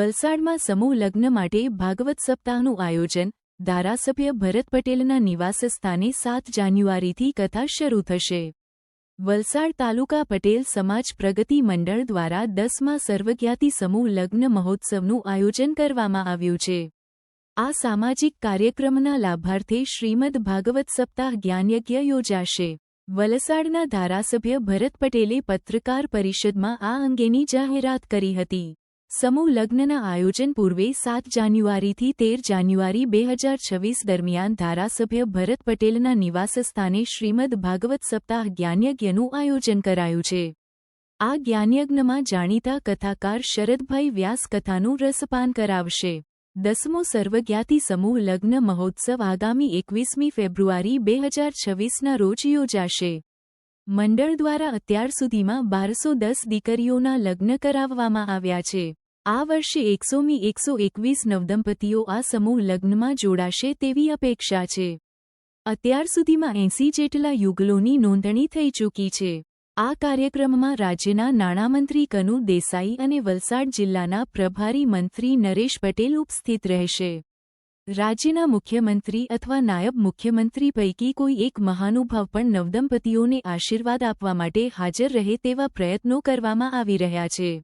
વલસાડમાં સમૂહ લગ્ન માટે ભાગવત સપ્તાહનું આયોજન ધારાસભ્ય ભરત પટેલના નિવાસ સ્થાને સાત જાન્યુઆરીથી કથા શરૂ થશે. વલસાડ તાલુકા પટેલ સમાજ પ્રગતિ મંડળ દ્વારા દસમા સર્વજ્ઞાતિ સમૂહ લગ્ન મહોત્સવનું આયોજન કરવામાં આવ્યું છે. આ સામાજિક કાર્યક્રમના લાભાર્થે શ્રીમદ ભાગવત સપ્તાહ જ્ઞાનયજ્ઞ યોજાશે. વલસાડના ધારાસભ્ય ભરત પટેલે પત્રકાર પરિષદમાં આ અંગેની જાહેરાત કરી હતી. સમૂહ લગ્નના આયોજન પૂર્વે સાત જાન્યુઆરીથી તેર જાન્યુઆરી બે હજાર છવ્વીસ દરમિયાન ધારાસભ્ય ભરત પટેલના નિવાસસ્થાને શ્રીમદ ભાગવત સપ્તાહ જ્ઞાનયજ્ઞનું આયોજન કરાયું છે. આ જ્ઞાનયજ્ઞમાં જાણીતા કથાકાર શરદભાઈ વ્યાસ કથાનું રસપાન કરાવશે. દસમો સર્વજ્ઞાતિ સમૂહ લગ્ન મહોત્સવ આગામી એકવીસમી ફેબ્રુઆરી બે હજાર છવ્વીસના રોજ યોજાશે. મંડળ દ્વારા અત્યાર સુધીમાં બારસો દસ દીકરીઓના લગ્ન કરાવવામાં આવ્યા છે. આ વર્ષે એકસોમી, એકસો એકવીસ નવદંપતીઓ આ સમૂહ લગ્નમાં જોડાશે તેવી અપેક્ષા છે. અત્યાર સુધીમાં એંસી જેટલા યુગલોની નોંધણી થઈ ચૂકી છે. આ કાર્યક્રમમાં રાજ્યના નાણામંત્રી કનુ દેસાઈ અને વલસાડ જિલ્લાના પ્રભારી મંત્રી નરેશ પટેલ ઉપસ્થિત રહેશે. રાજ્યના મુખ્યમંત્રી અથવા નાયબ મુખ્યમંત્રી પૈકી કોઈ એક મહાનુભાવ પણ નવદંપતીઓને આશીર્વાદ આપવા માટે હાજર રહે તેવા પ્રયત્નો કરવામાં આવી રહ્યા છે.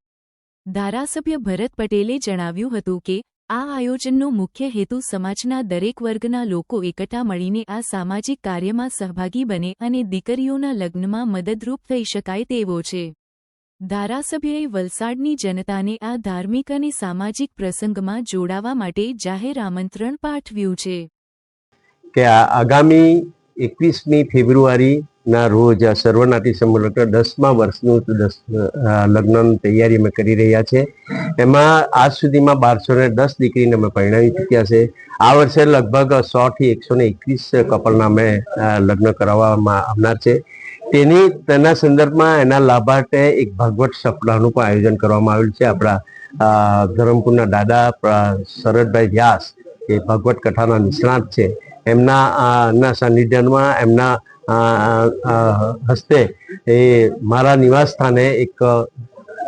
ધારાસભ્ય ભરત પટેલે જણાવ્યું હતું કે, આ આયોજનનો મુખ્ય હેતુ સમાજના દરેક વર્ગના લોકો એકઠા મળીને આ સામાજિક કાર્યમાં સહભાગી બને અને દીકરીઓના લગ્નમાં મદદરૂપ થઈ શકાય તેવો છે. ધારાસભ્યએ વલસાડની જનતાને આ ધાર્મિક અને સામાજિક પ્રસંગમાં જોડાવા માટે જાહેર આમંત્રણ પાઠવ્યું છે. કે આગામી એકવીસમી ફેબ્રુઆરીના રોજ આ સર્વનાતી સમૂહ દસમા વર્ષનું દસ લગ્નની તૈયારી અમે કરી રહ્યા છે. એમાં આજ સુધીમાં બારસો ને દસ દીકરીને અમે પરિણામી ચૂક્યા છે. આ વર્ષે લગભગ સો થી એકસો ને એકવીસ કપલના અમે લગ્ન કરાવવામાં આવનાર છે. તેની, તેના સંદર્ભમાં એના લાભાર્થે એક ભાગવત સપ્તાહનું પણ આયોજન કરવામાં આવેલું છે. આપણા ધરમપુરના દાદા શરદભાઈ વ્યાસ, એ ભાગવત કથાના નિષ્ણાત છે. એમના સાનિધ્યમાં, એમના હસ્તે એ મારા નિવાસ સ્થાને એક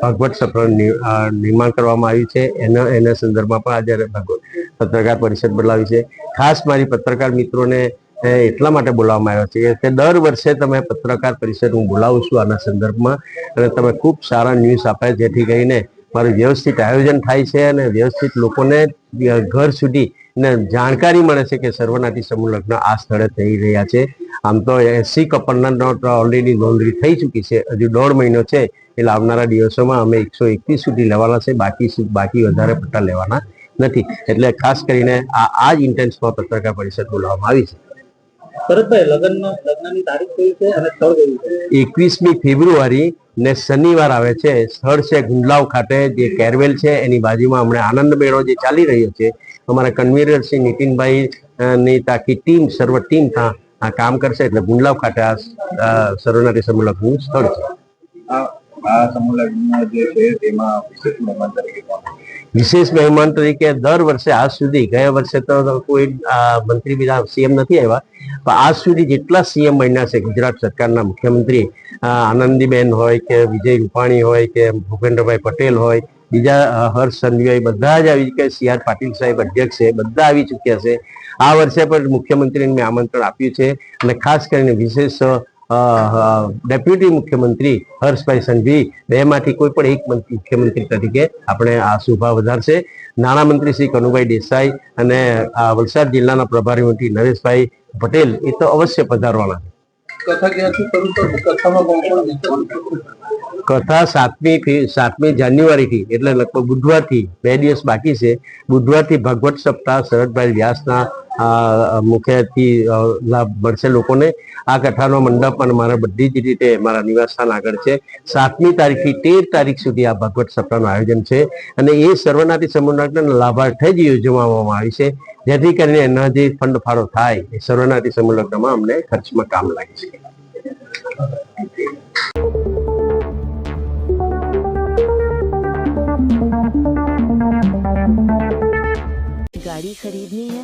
ભાગવત સપ્તાહનું નિર્માણ કરવામાં આવ્યું છે. એના એના સંદર્ભમાં પણ આજે ભાગવત પત્રકાર પરિષદ બોલાવી છે. ખાસ મારી પત્રકાર મિત્રોને એટલા માટે બોલાવવામાં આવ્યા છે કે દર વર્ષે તમે પત્રકાર પરિષદ હું બોલાવું છું આના સંદર્ભમાં અને તમે ખૂબ સારા ન્યૂઝ આપ્યા જેથી કરીને મારું વ્યવસ્થિત આયોજન થાય છે અને વ્યવસ્થિત લોકોને ઘર સુધી ને જાણકારી મળે છે કે સર્વનાથી સમૂહ લગ્ન આ સ્થળે થઈ રહ્યા છે. આમ તો એસી કપલના ઓલરેડી નોંધણી થઈ ચૂકી છે. હજુ દોઢ મહિનો છે. એટલે આવનારા દિવસોમાં અમે એકસો એકવીસ સુધી લેવાના છે. બાકી બાકી વધારે પટ્ટા લેવાના નથી. એટલે ખાસ કરીને આ આ જ ઇન્ટેન્સમાં પત્રકાર પરિષદ બોલાવવામાં આવી છે. ભરતભાઈ લગ્ન લગ્નની તારીખ કઈ છે અને સ્થળ કયું છે? એકવીસમી ફેબ્રુઆરી ને શનિવાર આવે છે. સ્થળ છે ગુંડલાવ ખાતે. જે કેરવેલ છે એની બાજુમાં હમણાં આનંદ મેળો જે ચાલી રહ્યો છે. અમારા કન્વીનર શ્રી નીતિનભાઈ ની તાકી ટીમ સર્વ ટીમ ત્યાં આ કામ કરશે એટલે ગુંડલાવ ખાતે આ સર્વનારી સમૂહલગ્નનું સ્થળ છે. આ આ સમૂહ લગ્ન જે છે તેમાં વિશેષ મહેમાન તરીકે કોણ વિશેષ મહેમાન તરીકે દર વર્ષે આજ સુધી ગયા વર્ષે તો કોઈ મંત્રી બીજા સીએમ નથી આવ્યા. પણ આજ સુધી જેટલા સીએમ બન્યા છે, ગુજરાત સરકારના મુખ્યમંત્રી આનંદીબેન હોય કે વિજય રૂપાણી હોય કે ભૂપેન્દ્રભાઈ પટેલ હોય, બીજા હર્ષ સંઘવી બધા જ આવી ચૂક્યા સી આર પાટીલ સાહેબ અધ્યક્ષ છે, બધા આવી ચૂક્યા છે. આ વર્ષે પણ મુખ્યમંત્રીને મેં આમંત્રણ આપ્યું છે અને ખાસ કરીને વિશેષ ડેપ્યુટી મુખ્યમંત્રી હર્ષભાઈ સંઘવી બે માંથી કોઈ પણ એક મુખ્યમંત્રી તરીકે આપણે આ શોભા વધારશે. નાણામંત્રી શ્રી કનુભાઈ દેસાઈ અને આ વલસાડ જિલ્લાના પ્રભારી મંત્રી નરેશભાઈ પટેલ એ તો અવશ્ય પધારવાના કથા સાતમી સાતમી જાન્યુઆરી જાન્યુઆરીથી એટલે લગભગ બુધવારથી બે દિવસ બાકી છે. બુધવારથી ભાગવત સપ્તાહ શરદભાઈ વ્યાસના મુખ્યથી અ, લાભ મળશે લોકોને આ કથાનો મંડપ અને મારા બધી જ રીતે મારા નિવાસસ્થાન આગળ છે સાતમી તારીખથી તેર તારીખ સુધી આ ભાગવત સપ્તાહનું આયોજન છે અને એ સર્વનાથી સમૂહના લાભાર્થે જ યોજવામાં આવી છે જેથી કરીને એના જે ફંડ ફાળો થાય એ સર્વનાથી સમૂહ લગ્નમાં અમને ખર્ચમાં કામ લાગે છે गाड़ी खरीदनी है